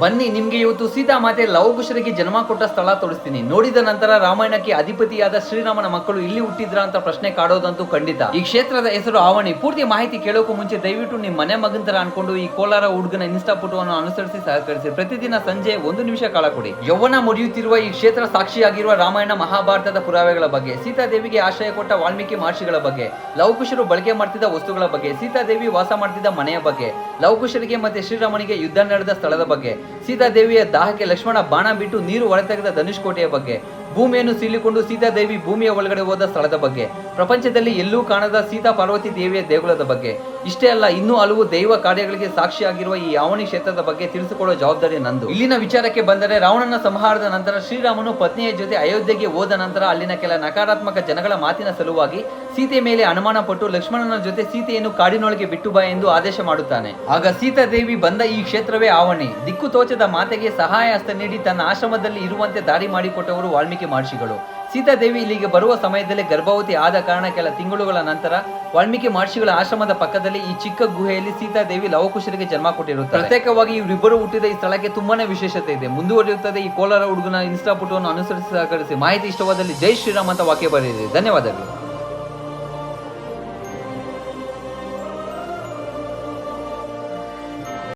ಬನ್ನಿ, ನಿಮಗೆ ಇವತ್ತು ಸೀತಾ ಮಾತೆ ಲವಕುಶರಿಗೆ ಜನ್ಮ ಕೊಟ್ಟ ಸ್ಥಳ ತೋರಿಸ್ತೀನಿ. ನೋಡಿದ ನಂತರ ರಾಮಾಯಣಕ್ಕೆ ಅಧಿಪತಿಯಾದ ಶ್ರೀರಾಮನ ಮಕ್ಕಳು ಇಲ್ಲಿ ಹುಟ್ಟಿದ್ರ ಅಂತ ಪ್ರಶ್ನೆ ಕಾಡೋದಂತೂ ಖಂಡಿತ. ಈ ಕ್ಷೇತ್ರದ ಹೆಸರು ಆವಣಿ. ಪೂರ್ತಿ ಮಾಹಿತಿ ಕೇಳೋಕು ಮುಂಚೆ ದಯವಿಟ್ಟು ನಿಮ್ಮ ಮನೆ ಮಗಂತರ ತರ ಅನ್ಕೊಂಡು ಈ ಕೋಲಾರ ಹುಡುಗನ ಇನ್ಸ್ಟಾ ಪುಟವನ್ನು ಅನುಸರಿಸಿ ಸಹಕರಿಸಿ. ಪ್ರತಿದಿನ ಸಂಜೆ ಒಂದು ನಿಮಿಷ ಕಾಲ ಕೊಡಿ. ಯೌವನ ಮುರಿಯುತ್ತಿರುವ ಈ ಕ್ಷೇತ್ರ ಸಾಕ್ಷಿಯಾಗಿರುವ ರಾಮಾಯಣ ಮಹಾಭಾರತದ ಪುರಾವೆಗಳ ಬಗ್ಗೆ ಸೀತಾದೇವಿಗೆ ಆಶ್ರಯ ಕೊಟ್ಟ ವಾಲ್ಮೀಕಿ ಮಹರ್ಷಿಗಳ ಬಗ್ಗೆ, ಲವಕುಶರು ಬಳಕೆ ಮಾಡ್ತಿದ್ದ ವಸ್ತುಗಳ ಬಗ್ಗೆ ಸೀತಾದೇವಿ ವಾಸ ಮಾಡ್ತಿದ್ದ ಮನೆಯ ಬಗ್ಗೆ, ಲವಕುಶರಿಗೆ ಮತ್ತೆ ಶ್ರೀರಾಮನಿಗೆ ಯುದ್ಧ ನಡೆದ ಸ್ಥಳದ ಬಗ್ಗೆ ಸೀತಾದೇವಿಯ ದಾಹಕ್ಕೆ ಲಕ್ಷ್ಮಣ ಬಾಣ ಬಿಟ್ಟು ನೀರು ಹೊರತೆಗೆದ ಧನುಷ್ಕೋಟೆಯ ಬಗ್ಗೆ, ಭೂಮಿಯನ್ನು ಸೀಳಿಕೊಂಡು ಸೀತಾದೇವಿ ಭೂಮಿಯ ಒಳಗಡೆ ಹೋದ ಸ್ಥಳದ ಬಗ್ಗೆ, ಪ್ರಪಂಚದಲ್ಲಿ ಎಲ್ಲೂ ಕಾಣದ ಸೀತಾ ಪಾರ್ವತಿ ದೇವಿಯ ದೇಗುಲದ ಬಗ್ಗೆ ಇಷ್ಟೇ ಅಲ್ಲ, ಇನ್ನೂ ಹಲವು ದೈವ ಕಾರ್ಯಗಳಿಗೆ ಸಾಕ್ಷಿಯಾಗಿರುವ ಈ ಯಾವಣಿ ಕ್ಷೇತ್ರದ ಬಗ್ಗೆ ತಿಳಿಸಿಕೊಡುವ ಜವಾಬ್ದಾರಿ ನಂದು. ಇಲ್ಲಿನ ವಿಚಾರಕ್ಕೆ ಬಂದರೆ ರಾವಣನ ಸಂಹಾರದ ನಂತರ ಶ್ರೀರಾಮನು ಪತ್ನಿಯ ಜೊತೆ ಅಯೋಧ್ಯೆಗೆ ಹೋದ ನಂತರ ಅಲ್ಲಿನ ಕೆಲ ನಕಾರಾತ್ಮಕ ಜನಗಳ ಮಾತಿನ ಸಲುವಾಗಿ ಸೀತೆ ಮೇಲೆ ಅನುಮಾನ ಪಟ್ಟು ಲಕ್ಷ್ಮಣನ ಜೊತೆ ಸೀತೆಯನ್ನು ಕಾಡಿನೊಳಗೆ ಬಿಟ್ಟು ಬಾ ಎಂದು ಆದೇಶ ಮಾಡುತ್ತಾನೆ. ಆಗ ಸೀತಾದೇವಿ ಬಂದ ಈ ಕ್ಷೇತ್ರವೇ ಆವಣಿ. ದಿಕ್ಕು ತೋಚದ ಮಾತೆಗೆ ಸಹಾಯ ಹಸ್ತ ನೀಡಿ ತನ್ನ ಆಶ್ರಮದಲ್ಲಿ ಇರುವಂತೆ ದಾರಿ ಮಾಡಿಕೊಟ್ಟವರು ವಾಲ್ಮೀಕಿ ಮಹರ್ಷಿಗಳು. ಸೀತಾದೇವಿ ಇಲ್ಲಿಗೆ ಬರುವ ಸಮಯದಲ್ಲಿ ಗರ್ಭವತಿ ಆದ ಕಾರಣ ಕೆಲ ತಿಂಗಳುಗಳ ನಂತರ ವಾಲ್ಮೀಕಿ ಮಹರ್ಷಿಗಳ ಆಶ್ರಮದ ಪಕ್ಕದಲ್ಲಿ ಈ ಚಿಕ್ಕ ಗುಹೆಯಲ್ಲಿ ಸೀತಾದೇವಿ ಲವಕುಶರಿಗೆ ಜನ್ಮ ಕೊಟ್ಟಿರುತ್ತಾರೆ. ಪ್ರತ್ಯೇಕವಾಗಿ ಇವರಿಬ್ಬರು ಹುಟ್ಟಿದ ಈ ಸ್ಥಳಕ್ಕೆ ತುಂಬಾನೇ ವಿಶೇಷತೆ ಇದೆ. ಮುಂದುವರಿಯುತ್ತದೆ ಈ ಕೋಲಾರ ಹುಡುಗನ ಇನ್ಸ್ಟಾ ಪುಟವನ್ನು ಅನುಸರಿಸಿ ಸಹಕರಿಸಿ. ಮಾಹಿತಿ ಇಷ್ಟವಾದಲ್ಲಿ ಜೈ ಶ್ರೀರಾಮ್ ಅಂತ ವಾಕ್ಯ ಬರೆಯಿರಿ. ಧನ್ಯವಾದಗಳು.